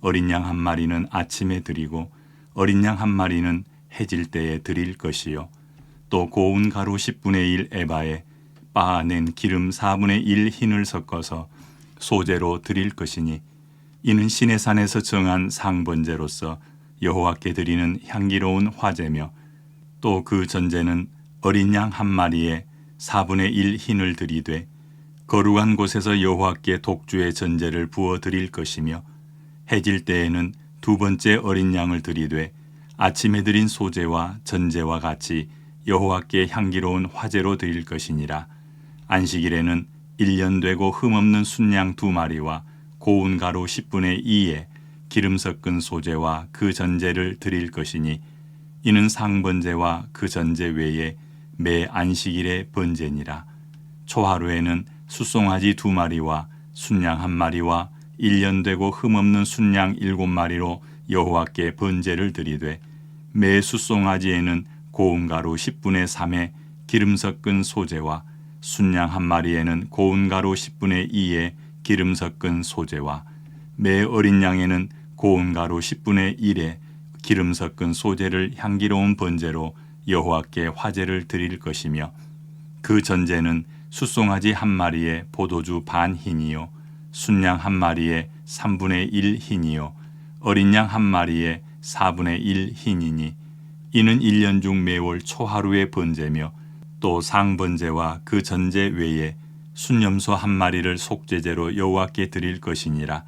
어린 양 한 마리는 아침에 드리고 어린 양 한 마리는 해질 때에 드릴 것이요. 또 고운 가루 10분의 1 에바에 빻아낸 기름 4분의 1 흰을 섞어서 소재로 드릴 것이니 이는 신의 산에서 정한 상번제로서 여호와께 드리는 향기로운 화제며 또 그 전제는 어린 양 한 마리에 4분의 1 흰을 드리되 거룩한 곳에서 여호와께 독주의 전제를 부어 드릴 것이며 해질 때에는 두 번째 어린 양을 드리되 아침에 드린 소제와 전제와 같이 여호와께 향기로운 화제로 드릴 것이니라. 안식일에는 일년 되고 흠없는 순양 두 마리와 고운 가루 10분의 2에 기름 섞은 소제와 그 전제를 드릴 것이니 이는 상번제와 그 전제 외에 매 안식일의 번제니라. 초하루에는 수송아지 두 마리와 순양 한 마리와 일년 되고 흠없는 순양 일곱 마리로 여호와께 번제를 드리되 매 수 송아지에는 고운 가루 10분의 3에 기름 섞은 소제와 순양 한 마리에는 고운 가루 10분의 2에 기름 섞은 소제와 매 어린 양에는 고운 가루 10분의 1에 기름 섞은 소제를 향기로운 번제로 여호와께 화제를 드릴 것이며 그 전제는 수송아지 한 마리에 포도주 반 흰이요 순양 한 마리에 3분의 1 흰이요. 어린 양 한 마리에 4분의 1 흰이니 이는 1년 중 매월 초하루의 번제며 또 상번제와 그 전제 외에 순염소 한 마리를 속죄제로 여호와께 드릴 것이니라.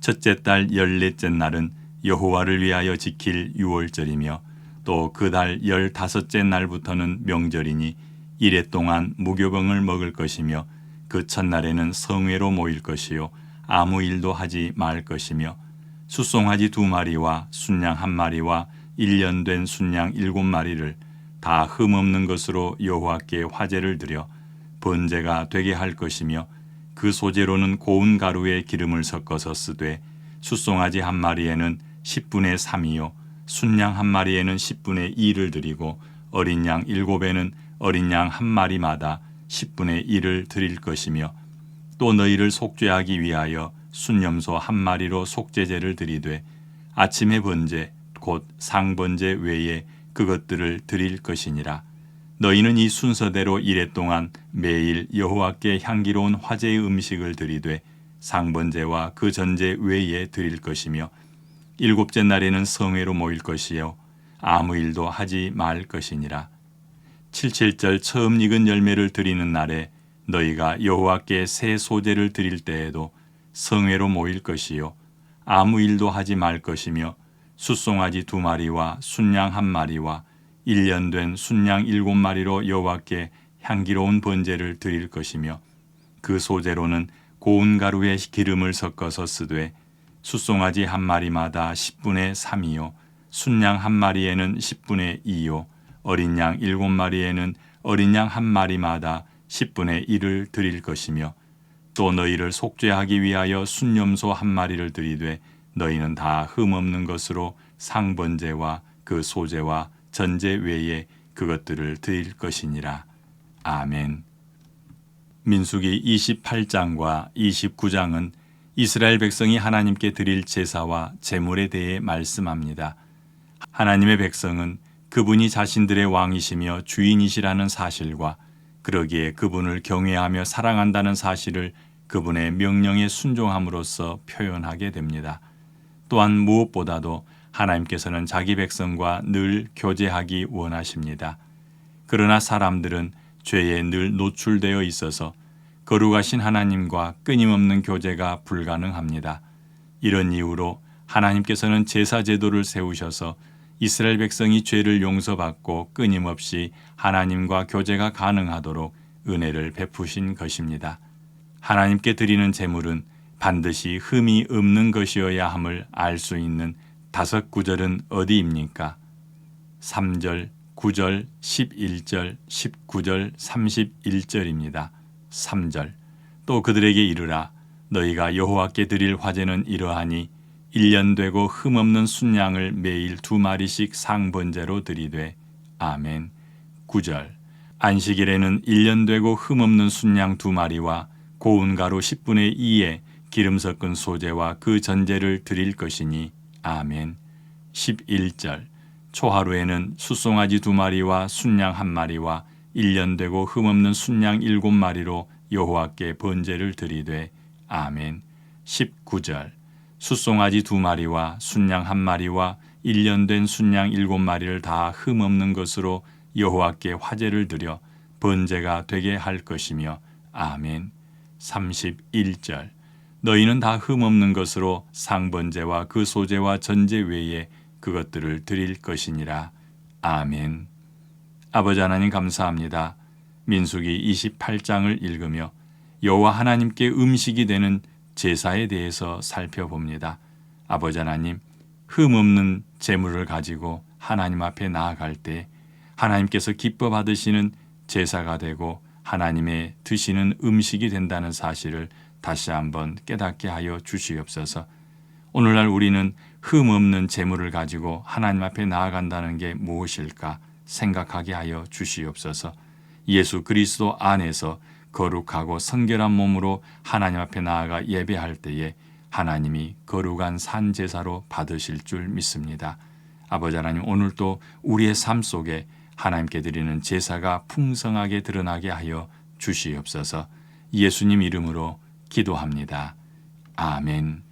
첫째 달 열넷째 날은 여호와를 위하여 지킬 유월절이며 또 그 달 열다섯째 날부터는 명절이니 이래 동안 무교병을 먹을 것이며 그 첫날에는 성회로 모일 것이요 아무 일도 하지 말 것이며 수송아지 두 마리와 순양 한 마리와 일년된 순양 일곱 마리를 다 흠없는 것으로 여호와께 화제를 드려 번제가 되게 할 것이며 그 소재로는 고운 가루에 기름을 섞어서 쓰되 수송아지 한 마리에는 10분의 3이요 순양 한 마리에는 10분의 2를 드리고 어린 양 일곱에는 어린 양 한 마리마다 10분의 1을 드릴 것이며 또 너희를 속죄하기 위하여 순염소 한 마리로 속죄제를 드리되 아침의 번제 곧 상번제 외에 그것들을 드릴 것이니라. 너희는 이 순서대로 이래 동안 매일 여호와께 향기로운 화제의 음식을 드리되 상번제와 그 전제 외에 드릴 것이며 일곱째 날에는 성회로 모일 것이요 아무 일도 하지 말 것이니라 칠칠절 처음 익은 열매를 드리는 날에 너희가 여호와께 새 소제를 드릴 때에도 성회로 모일 것이요 아무 일도 하지 말 것이며 숫송아지 두 마리와 순양 한 마리와 일년된 순양 일곱 마리로 여호와께 향기로운 번제를 드릴 것이며 그 소제로는 고운 가루에 기름을 섞어서 쓰되 숫송아지 한 마리마다 10분의 3이요 순양 한 마리에는 10분의 2요 어린 양 일곱 마리에는 어린 양 한 마리마다 10분의 1을 드릴 것이며 또 너희를 속죄하기 위하여 순념소 한 마리를 드리되 너희는 다 흠없는 것으로 상번제와 그 소제와 전제 외에 그것들을 드릴 것이니라. 아멘. 민수기 28장과 29장은 이스라엘 백성이 하나님께 드릴 제사와 제물에 대해 말씀합니다. 하나님의 백성은 그분이 자신들의 왕이시며 주인이시라는 사실과 그러기에 그분을 경외하며 사랑한다는 사실을 그분의 명령에 순종함으로써 표현하게 됩니다. 또한 무엇보다도 하나님께서는 자기 백성과 늘 교제하기 원하십니다. 그러나 사람들은 죄에 늘 노출되어 있어서 거룩하신 하나님과 끊임없는 교제가 불가능합니다. 이런 이유로 하나님께서는 제사 제도를 세우셔서 이스라엘 백성이 죄를 용서받고 끊임없이 하나님과 교제가 가능하도록 은혜를 베푸신 것입니다. 하나님께 드리는 제물은 반드시 흠이 없는 것이어야 함을 알 수 있는 다섯 구절은 어디입니까? 3절, 9절, 11절, 19절, 31절입니다. 3절. 또 그들에게 이르라 너희가 여호와께 드릴 화제는 이러하니 1년 되고 흠없는 순양을 매일 두 마리씩 상번제로 드리되 아멘. 9절. 안식일에는 1년 되고 흠없는 순양 두 마리와 고운 가루 10분의 2에 기름 섞은 소재와 그 전제를 드릴 것이니 아멘. 11절. 초하루에는 숫송아지 두 마리와 순양 한 마리와 1년 되고 흠없는 순양 일곱 마리로 여호와께 번제를 드리되 아멘. 19절. 숫송아지 두 마리와 순양 한 마리와 1년 된 순양 일곱 마리를 다 흠없는 것으로 여호와께 화제를 드려 번제가 되게 할 것이며 아멘. 31절. 너희는 다 흠없는 것으로 상번제와 그 소제와 전제 외에 그것들을 드릴 것이니라. 아멘. 아버지 하나님 감사합니다. 민수기 28장을 읽으며 여호와 하나님께 음식이 되는 제사에 대해서 살펴봅니다. 아버지 하나님, 흠 없는 제물을 가지고 하나님 앞에 나아갈 때 하나님께서 기뻐 받으시는 제사가 되고 하나님의 드시는 음식이 된다는 사실을 다시 한번 깨닫게 하여 주시옵소서. 오늘날 우리는 흠 없는 재물을 가지고 하나님 앞에 나아간다는 게 무엇일까 생각하게 하여 주시옵소서. 예수 그리스도 안에서 거룩하고 성결한 몸으로 하나님 앞에 나아가 예배할 때에 하나님이 거룩한 산 제사로 받으실 줄 믿습니다. 아버지 하나님 오늘도 우리의 삶 속에 하나님께 드리는 제사가 풍성하게 드러나게 하여 주시옵소서. 예수님 이름으로 기도합니다. 아멘.